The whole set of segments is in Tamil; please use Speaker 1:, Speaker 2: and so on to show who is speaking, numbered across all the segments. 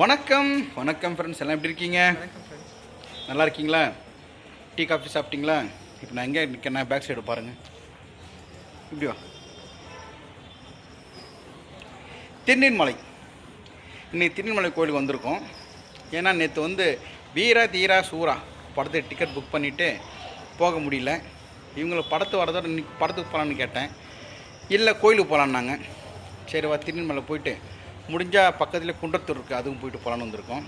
Speaker 1: வணக்கம் வணக்கம் ஃப்ரெண்ட்ஸ் எல்லாம் எப்படி இருக்கீங்க நல்லா இருக்கீங்களா டீ காஃபி சாப்பிட்டீங்களா இப்போ நான் எங்கே நிற்கிறேன் பேக் சைடு பாருங்கள் இப்படியா திருநீர்மலை இன்னைக்கு திருநீர்மலை கோயிலுக்கு வந்திருக்கோம் ஏன்னா நேற்று வந்து வீரா தீரா சூரா படத்துக்கு டிக்கெட் புக் பண்ணிவிட்டு போக முடியல இவங்கள படத்து வரதோட இன்னைக்கு படத்துக்கு போகலான்னு கேட்டேன் இல்லை கோயிலுக்கு போகலான்னாங்க சரி வா திருநெல்மலை போயிட்டு முடிஞ்சால் பக்கத்தில் குன்றத்தூர் இருக்குது அதுவும் போயிட்டு போகலான்னு வந்திருக்கோம்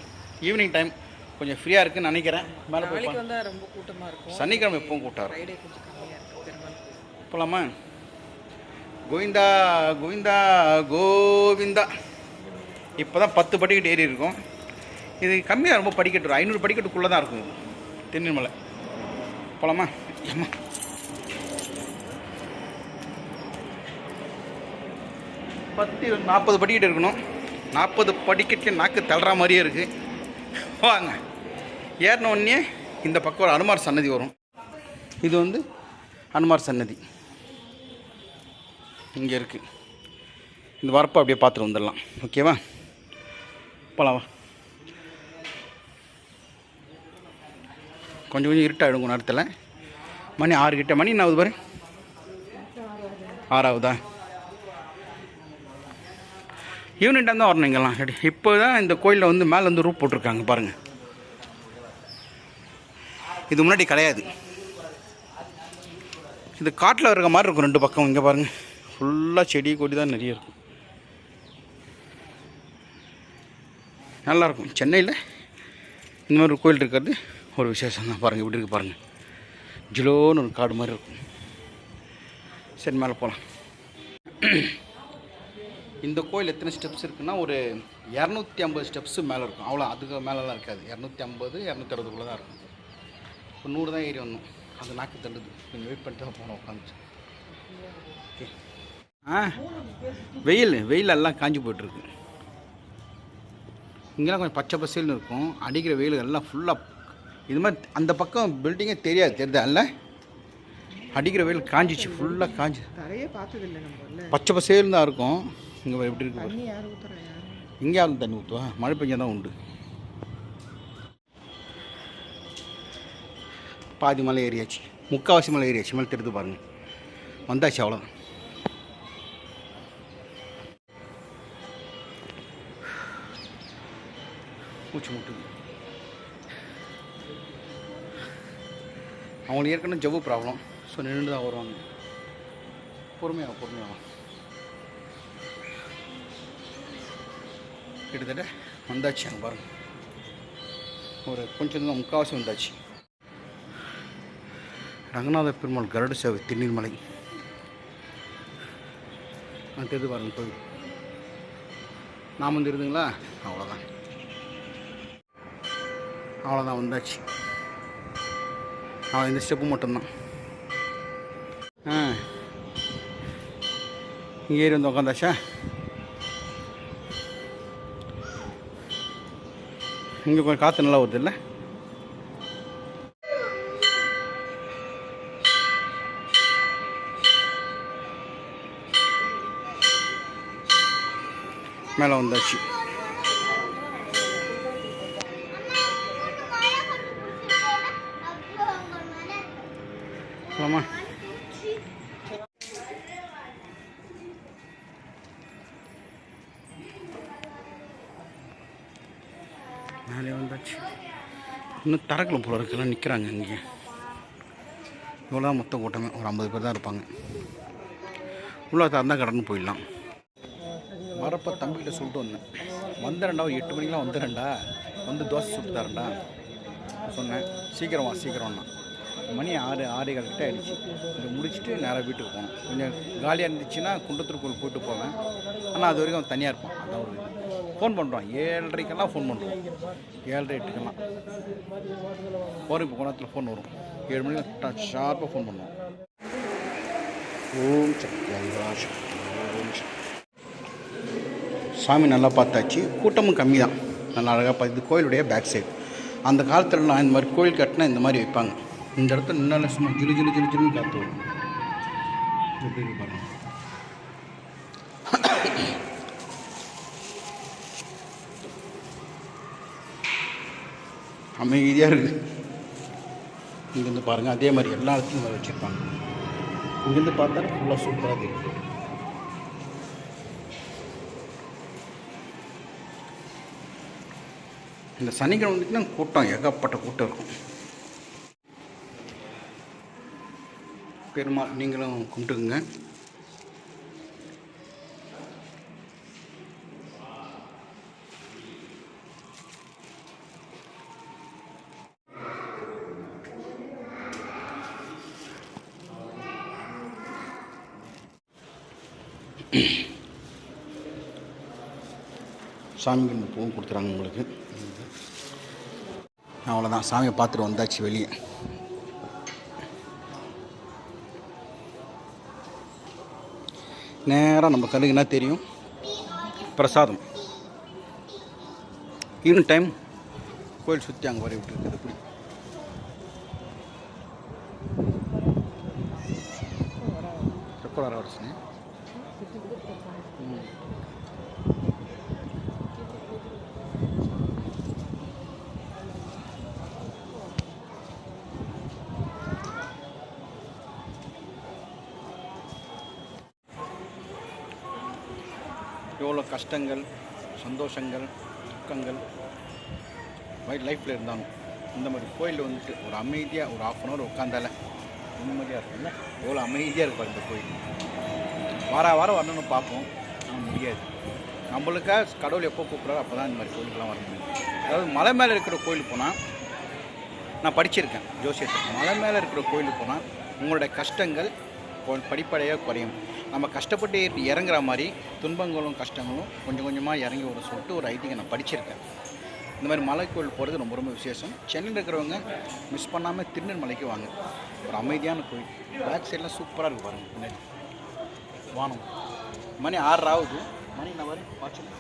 Speaker 1: ஈவினிங் டைம் கொஞ்சம் ஃப்ரீயாக இருக்குன்னு நினைக்கிறேன்
Speaker 2: மேலே போய் ரொம்ப கூட்டமாக
Speaker 1: இருக்கும் சனிக்கிழமை எப்பவும் கூட்டம் போகலாமா கோவிந்தா கோவிந்தா கோவிந்தா இப்போ தான் பத்து படிக்கட்டு ஏறி இருக்கும் இது கம்மியாக ரொம்ப படிக்கட்டு ஐநூறு படிக்கட்டுக்குள்ளே தான் இருக்கும் தென்னிமலை போகலாமா ஏம்மா பத்து நாற்பது படிக்கட்டு இருக்கணும் நாற்பது படிக்கட்டு நாக்கு தள்ளுற மாதிரியே இருக்குது வாங்க ஏறினோடனே இந்த பக்கம் ஒரு அனுமார் சன்னதி வரும் இது வந்து அனுமார் சன்னதி இங்கே இருக்குது இந்த வரப்பை அப்படியே பார்த்துட்டு வந்துடலாம் ஓகேவா போகலாம் கொஞ்சம் கொஞ்சம் இருட்டாகிடும் கொஞ்சம் நேரத்தில் மணி ஆறு கிட்ட மணி என்ன ஆகுது பாரு ஆறாவதா யூனிட்டாக தான் வரணும் இங்கெல்லாம் இப்போ தான் இந்த கோயிலில் வந்து மேலே வந்து ரூப் போட்டிருக்காங்க பாருங்கள் இது முன்னாடி கிடையாது இது காட்டில் இருக்க மாதிரி இருக்கும் ரெண்டு பக்கம் இங்கே பாருங்கள் ஃபுல்லாக செடி கொடி தான் நிறைய இருக்கும் நல்லாயிருக்கும் சென்னையில் இந்த மாதிரி ஒரு கோயில் இருக்கிறது ஒரு விசேஷம் தான் பாருங்கள் இப்படி இருக்கு பாருங்கள் ஜிலோன்னு ஒரு காடு மாதிரி இருக்கும் சரி மேலே போகலாம் இந்த கோயில் எத்தனை ஸ்டெப்ஸ் இருக்குன்னா ஒரு இரநூத்தி ஐம்பது ஸ்டெப்ஸு மேலே இருக்கும் அவ்வளோ அதுக்கு மேலெலாம் இருக்காது இரநூத்தி ஐம்பது இரநூத்தி அறுபதுக்குள்ளே தான் இருக்கும் இப்போ நூறு தான் ஏறி வந்தோம் அது நாக்கு தள்ளுது கொஞ்சம் வெயிட் பண்ணிட்டு தான் போனோம் உட்காந்துச்சு ஓகே ஆ வெயில் வெயில் எல்லாம் காஞ்சி போயிட்டுருக்கு இங்கெல்லாம் கொஞ்சம் பச்சை பசேல்னு இருக்கும் அடிக்கிற வெயில் எல்லாம் ஃபுல்லாக இது மாதிரி அந்த பக்கம் பில்டிங்கே தெரியாது தெரியுது அல்ல அடிக்கிற வெயில் காஞ்சிச்சு ஃபுல்லாக காஞ்சி நிறைய பார்த்தது இல்லை பச்சை பசேல்னு தான் இருக்கும் இங்கே எப்படி இருக்கு இங்கே ஆளும் தண்ணி ஊற்றுவா மழை பெஞ்சால் தான் உண்டு பாதி மலை ஏறியாச்சு முக்கால்வாசி மலை ஏறியாச்சு மேலே தெரிந்து பாருங்கள் வந்தாச்சு அவ்வளோ மூச்சு முட்டுது அவங்களுக்கு ஏற்கனவே ஜவ்வு ப்ராப்ளம் ஸோ நின்று தான் வருவாங்க பொறுமையாக பொறுமையாக கிட்டத்தட்ட வந்தாச்சு அங்கே பாருங்கள் ஒரு கொஞ்சம் தான் முக்கால்வாசி வந்தாச்சு ரங்கநாத பெருமாள் கருட சேவை மலை நான் தெரிந்து பாருங்கள் கோயில் நாம் வந்து இருந்துங்களா அவ்வளோதான் அவ்வளோதான் வந்தாச்சு அவன் இந்த ஸ்டெப்பு மட்டும்தான் ஆ இங்கே வந்து உக்காந்தாச்சா இங்கே கொஞ்சம் காற்று நல்லா வருது இல்லை மேலே வந்தாச்சு ஆமாம் மேலே வந்தாச்சு இன்னும் தரக்கில் போல இருக்கலாம் நிற்கிறாங்க இங்கே இவ்வளோ மொத்த கூட்டமே ஒரு ஐம்பது பேர் தான் இருப்பாங்க உள்ளே தான் கடன் போயிடலாம் வரப்போ தம்பிக்கிட்ட சொல்லிட்டு வந்தேன் வந்துடண்டா ஒரு எட்டு மணிக்கெலாம் வந்துடுறேன்டா வந்து தோசை சுட்டு தரேன்டா சொன்னேன் சீக்கிரம் வா சீக்கிரம்ண்ணா மணி ஆறு ஆறு கரெக்டாக ஆகிடுச்சு இதை முடிச்சுட்டு நேராக வீட்டுக்கு போனோம் கொஞ்சம் காலியாக இருந்துச்சுன்னா குண்டத்திற்குள் போயிட்டு போவேன் ஆனால் அது வரைக்கும் தனியாக இருப்பான் அதான் ஒரு ஃபோன் பண்ணுறோம் ஏழரைக்கெல்லாம் ஃபோன் பண்ணுறோம் ஏழரை எட்டுக்கெல்லாம் போகிற இப்போ குணத்தில் ஃபோன் வரும் ஏழு மணிக்கு ஷார்ப்பாக ஃபோன் பண்ணுவோம் ஓம் சக்தி ஓம் சாமி நல்லா பார்த்தாச்சு கூட்டமும் கம்மி தான் நல்லா அழகாக பார்த்து கோயிலுடைய பேக் சைடு அந்த காலத்துலலாம் இந்த மாதிரி கோயில் கட்டினா இந்த மாதிரி வைப்பாங்க இந்த இடத்துல நின்னால சும்மா ஜிலு ஜிலு ஜிலு ஜிலு காத்து வரும் எப்படி பாருங்க அமைதியாக இருக்குது இங்கேருந்து பாருங்கள் அதே மாதிரி எல்லா இடத்துலையும் வர வச்சுருப்பாங்க இங்கேருந்து பார்த்தா ஃபுல்லாக சூப்பராக தெரியும் இந்த சனிக்கிழமை வந்துட்டுனா கூட்டம் ஏகப்பட்ட கூட்டம் இருக்கும் பெருமாள் நீங்களும் கும்பிட்டுக்குங்க சாமிக்கு பூவும் கொடுத்துறாங்க உங்களுக்கு அவ்வளோதான் சாமியை பார்த்துட்டு வந்தாச்சு வெளியே நேராக நம்ம கண்ணுக்குனா தெரியும் பிரசாதம் ஈவினிங் டைம் கோயில் சுற்றி அங்கே வரை விட்டுருக்குது அப்படி வர வரச்சுன்னு கஷ்டங்கள் சந்தோஷங்கள் துக்கங்கள் வைட் லைஃப்பில் இருந்தாலும் இந்த மாதிரி கோயிலில் வந்துட்டு ஒரு அமைதியாக ஒரு ஆஃப் அன் ஹவர் உட்காந்தால நிம்மதியாக இருக்கும்ல எவ்வளோ அமைதியாக இருக்கும் இந்த கோயில் வார வாரம் வரணும்னு பார்ப்போம் ஆனால் முடியாது நம்மளுக்காக கடவுள் எப்போ கூப்பிட்றாரு அப்போ தான் இந்த மாதிரி கோயிலுக்கெலாம் வர முடியும் அதாவது மலை மேலே இருக்கிற கோயிலுக்கு போனால் நான் படிச்சிருக்கேன் ஜோசியத்தை மலை மேலே இருக்கிற கோயிலுக்கு போனால் உங்களுடைய கஷ்டங்கள் படிப்படையாக குறையும் நம்ம கஷ்டப்பட்டு இறங்குற மாதிரி துன்பங்களும் கஷ்டங்களும் கொஞ்சம் கொஞ்சமாக இறங்கி வர சொல்லிட்டு ஒரு ஐடியை நான் படிச்சிருக்கேன் இந்த மாதிரி மலைக்கோயில் போகிறது ரொம்ப ரொம்ப விசேஷம் சென்னையில் இருக்கிறவங்க மிஸ் பண்ணாமல் திருநெல்மலைக்கு வாங்க ஒரு அமைதியான கோயில் பேக் சைடெலாம் சூப்பராக இருக்கும் பாருங்கள் பின்னாடி வானம் மணி ஆறு ஆகுது மணி நான் வரும் வாட்சில்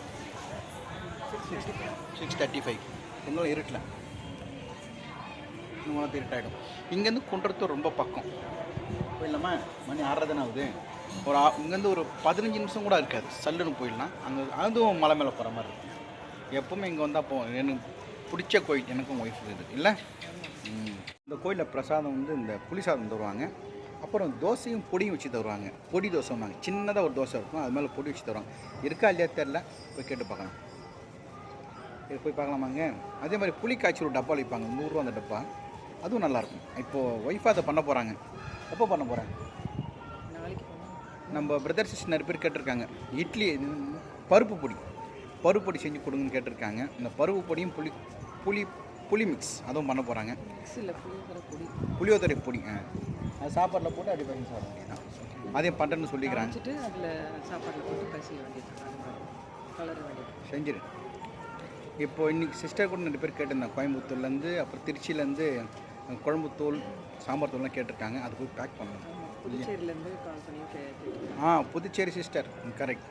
Speaker 1: சிக்ஸ் சிக்ஸ் தேர்ட்டி ஃபைவ் இன்னும் இருட்டில் இன்னும் திருட்டாயிடும் இங்கேருந்து குன்றத்தூர் ரொம்ப பக்கம் இல்லாமல் மணி ஆறரை தானே ஆகுது ஒரு இங்கேருந்து ஒரு பதினஞ்சு நிமிஷம் கூட இருக்காது சல்லுன்னு போயிடலாம் அங்கே அதுவும் மலை மேலே போகிற மாதிரி இருக்கும் எப்பவுமே இங்கே வந்தால் போ எனக்கு பிடிச்ச கோயில் எனக்கும் ஒய்ஃப் இது இல்லை இந்த கோயிலில் பிரசாதம் வந்து இந்த புளிசாதம் தருவாங்க அப்புறம் தோசையும் பொடியும் வச்சு தருவாங்க பொடி தோசை வாங்க சின்னதாக ஒரு தோசை இருக்கும் அது மேலே பொடி வச்சு தருவாங்க இருக்கா இல்லையா தெரில போய் கேட்டு பார்க்கலாம் இது போய் பார்க்கலாமாங்க அதே மாதிரி புளி காய்ச்சி ஒரு டப்பா வைப்பாங்க நூறுரூவா அந்த டப்பா அதுவும் நல்லாயிருக்கும் இப்போது ஒய்ஃபாக அதை பண்ண போகிறாங்க எப்போ பண்ண போகிறாங்க நம்ம பிரதர் சிஸ்டர் நிறைய பேர் கேட்டிருக்காங்க இட்லி பருப்பு பொடி பருப்பு பொடி செஞ்சு கொடுங்கன்னு கேட்டிருக்காங்க இந்த பருப்பு பொடியும் புளி புளி புளி மிக்ஸ் அதுவும் பண்ண போகிறாங்க புளியோதரை பொடி அது சாப்பாடில் போட்டு அப்படி பண்ணி சாப்பிட வேண்டியதான் அதே பண்ணுறேன்னு சொல்லிக்கிறாங்க அதில் சாப்பாடில் போட்டு பசி வேண்டியது செஞ்சிரு இப்போது இன்றைக்கி சிஸ்டர் கூட நிறைய பேர் கேட்டிருந்தேன் கோயம்புத்தூர்லேருந்து அப்புறம் திருச்சியிலேருந்து குழம்புத்தூள் சாம்பார் தூள்லாம் கேட்டிருக்காங்க அது போய் பேக் பண்ணணும் ஆ புதுச்சேரி சிஸ்டர் கரெக்ட்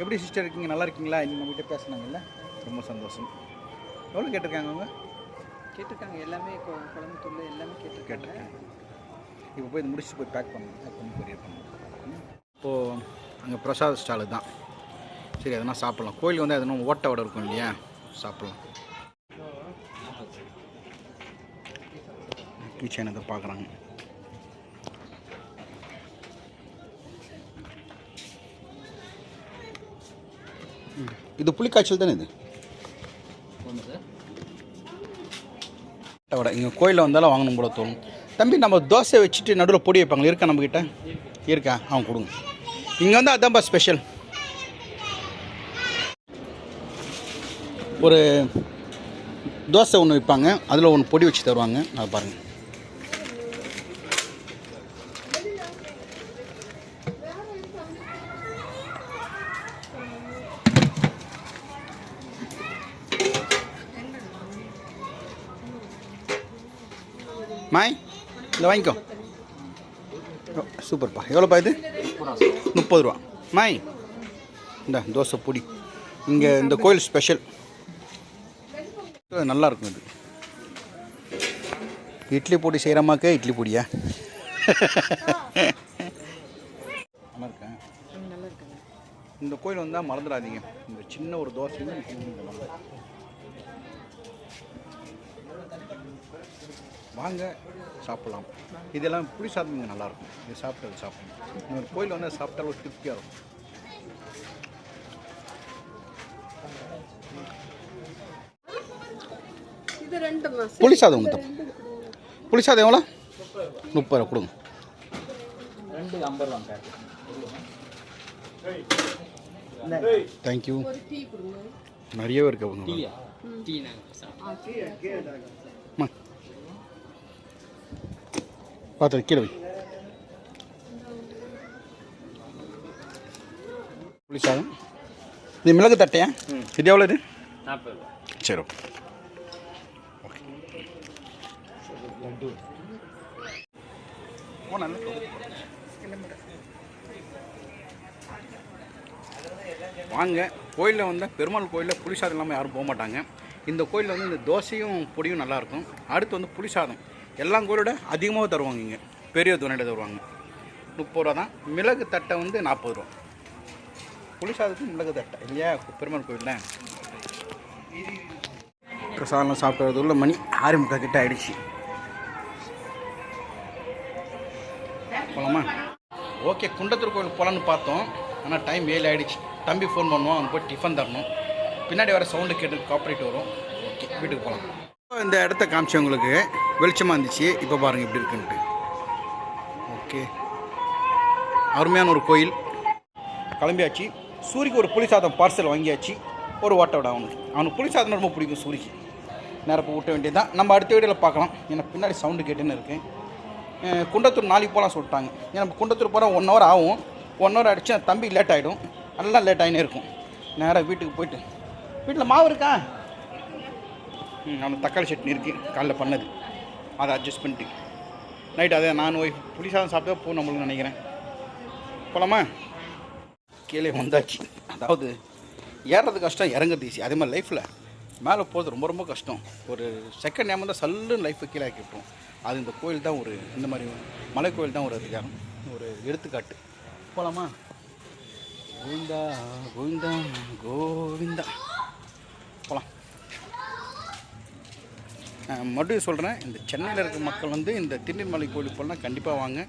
Speaker 1: எப்படி சிஸ்டர் இருக்கீங்க நல்லா இருக்கீங்களா நீங்கள் நம்மகிட்ட பேசுனாங்கல்ல ரொம்ப சந்தோஷம் எவ்வளோ கேட்டிருக்காங்க அவங்க
Speaker 2: கேட்டிருக்காங்க எல்லாமே குழம்புத்தூள்
Speaker 1: எல்லாமே கேட்டு கேட்டிருக்காங்க இப்போ போய் இது முடிச்சுட்டு போய் பேக் பண்ணுங்க பேக் பண்ணி கொரியர் பண்ணுங்க இப்போது அங்கே பிரசாத் ஸ்டாலு தான் சரி அதெல்லாம் சாப்பிட்லாம் கோயில் வந்து எதுனா ஓட்டை ஓட இருக்கும் இல்லையா சாப்பிட்லாம் யூடியூப் சேனலை பார்க்குறாங்க இது புளிக்காய்ச்சல் தானே இது வடை இங்கே கோயிலில் வந்தாலும் வாங்கணும் போல தோணும் தம்பி நம்ம தோசை வச்சுட்டு நடுவில் பொடி வைப்பாங்க இருக்கா நம்மக்கிட்ட இருக்கா அவன் கொடுங்க இங்கே வந்து அதான்ப்பா ஸ்பெஷல் ஒரு தோசை ஒன்று விற்பாங்க அதில் ஒன்று பொடி வச்சு தருவாங்க அதை பாருங்கள் மாய் இந்த வாங்கிக்கோ சூப்பர்ப்பா எவ்வளோப்பா இது முப்பது ரூபா மாய் இந்த தோசை பொடி இங்கே இந்த கோயில் ஸ்பெஷல் நல்லா இருக்கும் இது இட்லி பொடி செய்கிறமாக்கே இட்லி பொடியா இந்த கோயில் வந்தால் மறந்துடாதீங்க இந்த சின்ன ஒரு தோசை வாங்க சாப்பிட்லாம் இதெல்லாம் புளி சாதம் இங்கே நல்லாயிருக்கும் இது சாப்பிட்டு சாப்பிடணும் இன்னொரு கோயில் வந்து சாப்பிட்டாலும் திருப்தியாக இருக்கும் புளி சாதம் மொத்தம் புளி சாதம் எவ்வளோ முப்பது ரூபா கொடுங்க தேங்க்யூ நிறையவே இருக்கு பார்த்து கீழே வை புளி இது மிளகு தட்டையா இது எவ்வளோ இது சரி ஓகே வாங்க கோயிலில் வந்தால் பெருமாள் கோயிலில் புளிசாதம் இல்லாமல் யாரும் போக மாட்டாங்க இந்த கோயிலில் வந்து இந்த தோசையும் பொடியும் நல்லாயிருக்கும் அடுத்து வந்து புளிசாதம் எல்லா கோயிலோட அதிகமாக தருவாங்க இங்கே பெரிய துணையில் தருவாங்க முப்பது ரூபா தான் மிளகு தட்டை வந்து நாற்பது ரூபா புளிசாதத்துக்கு மிளகு தட்டை இல்லையா பெருமாள் கோயிலில் பிரசாதம் உள்ள மணி ஆறு முக்கால் கிட்ட ஆயிடுச்சு போகலாமா ஓகே குண்டத்தூர் கோயில் போகலான்னு பார்த்தோம் ஆனால் டைம் ஏழு ஆகிடுச்சு தம்பி ஃபோன் பண்ணுவோம் அவனுக்கு போய் டிஃபன் தரணும் பின்னாடி வர சவுண்டு கேட்டு காப்பரேட் வரும் ஓகே வீட்டுக்கு போகலாம் இந்த இடத்த காமிச்சு உங்களுக்கு வெளிச்சமாக இருந்துச்சு இப்போ பாருங்கள் இப்படி இருக்குன்ட்டு ஓகே அருமையான ஒரு கோயில் கிளம்பியாச்சு சூரிக்கு ஒரு புளி சாதம் பார்சல் வாங்கியாச்சு ஒரு ஓட்டை விட அவனுக்கு அவனுக்கு புளி சாதம் ரொம்ப பிடிக்கும் சூரிக்கு நேரப்போ ஊட்ட வேண்டியது தான் நம்ம அடுத்த வீடியோவில் பார்க்கலாம் எனக்கு பின்னாடி சவுண்டு கேட்டுன்னு இருக்கேன் குண்டத்தூர் நாளைக்கு போகலாம் சொல்லிட்டாங்க ஏன்னா குண்டத்தூர் போகிற ஒன் ஹவர் ஆகும் ஒன் ஹவர் அடித்து தம்பி லேட் ஆகிடும் எல்லாம் லேட் ஆகினே இருக்கும் நேராக வீட்டுக்கு போயிட்டு வீட்டில் மாவு இருக்கா ம் அவனுக்கு தக்காளி சட்னி இருக்குது காலைல பண்ணது அதை அட்ஜஸ்ட் பண்ணிட்டு நைட் அதே நான் ஒய்ஃப் புளிசாதம் சாப்பிட்டா போகணும் நம்மளுக்கு நினைக்கிறேன் போலாமா கீழே வந்தாச்சு அதாவது ஏறுறது கஷ்டம் இறங்குறது ஈஸி அதே மாதிரி லைஃப்பில் மேலே போகிறது ரொம்ப ரொம்ப கஷ்டம் ஒரு செகண்ட் நேம் தான் சல்லுன்னு லைஃப்பை கீழே ஆக்கிவிட்டோம் அது இந்த கோயில் தான் ஒரு இந்த மாதிரி மலை கோயில் தான் ஒரு அதிகாரம் ஒரு எடுத்துக்காட்டு போகலாமா கோவிந்தா கோவிந்தா கோவிந்தா மறுபடியும் சொல்கிறேன் இந்த சென்னையில் இருக்க மக்கள் வந்து இந்த திருநெல்மலை கோயில் போகலாம் கண்டிப்பாக வாங்க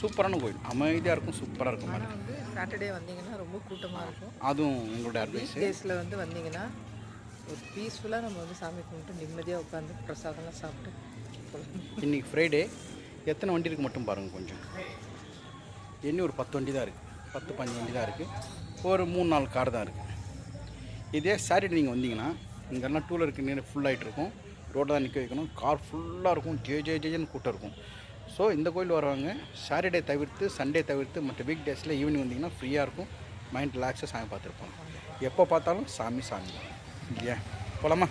Speaker 1: சூப்பரான கோயில் அமைதியாக இருக்கும் சூப்பராக இருக்கும் ஆனால் வந்து
Speaker 2: சாட்டர்டே வந்தீங்கன்னா ரொம்ப கூட்டமாக இருக்கும்
Speaker 1: அதுவும் உங்களுடைய அட்வைஸ்
Speaker 2: டேஸில் வந்து வந்தீங்கன்னா ஒரு பீஸ்ஃபுல்லாக நம்ம வந்து சாமி கும்பிட்டு நிம்மதியாக உட்காந்து பிரசாதம்லாம் சாப்பிட்டு
Speaker 1: இன்றைக்கி ஃப்ரைடே எத்தனை வண்டி இருக்குது மட்டும் பாருங்கள் கொஞ்சம் இன்னும் ஒரு பத்து வண்டி தான் இருக்குது பத்து பஞ்சு வண்டி தான் இருக்குது ஒரு மூணு நாலு கார் தான் இருக்குது இதே சாட்டர்டே நீங்கள் வந்தீங்கன்னா இங்கெல்லாம் டூலருக்கு நேரம் ஃபுல் ஆகிட்டு இருக்கும் ரோட்டில் தான் நிற்க வைக்கணும் கார் ஃபுல்லாக இருக்கும் ஜே ஜே ஜேஜன்னு கூட்டம் இருக்கும் ஸோ இந்த கோயில் வரவங்க சாட்டர்டே தவிர்த்து சண்டே தவிர்த்து மற்ற வீக் டேஸில் ஈவினிங் வந்தீங்கன்னா ஃப்ரீயாக இருக்கும் மைண்ட் ரிலாக்ஸாக சாமி பார்த்துருப்போம் எப்போ பார்த்தாலும் சாமி சாமி இல்லையா போகலாமா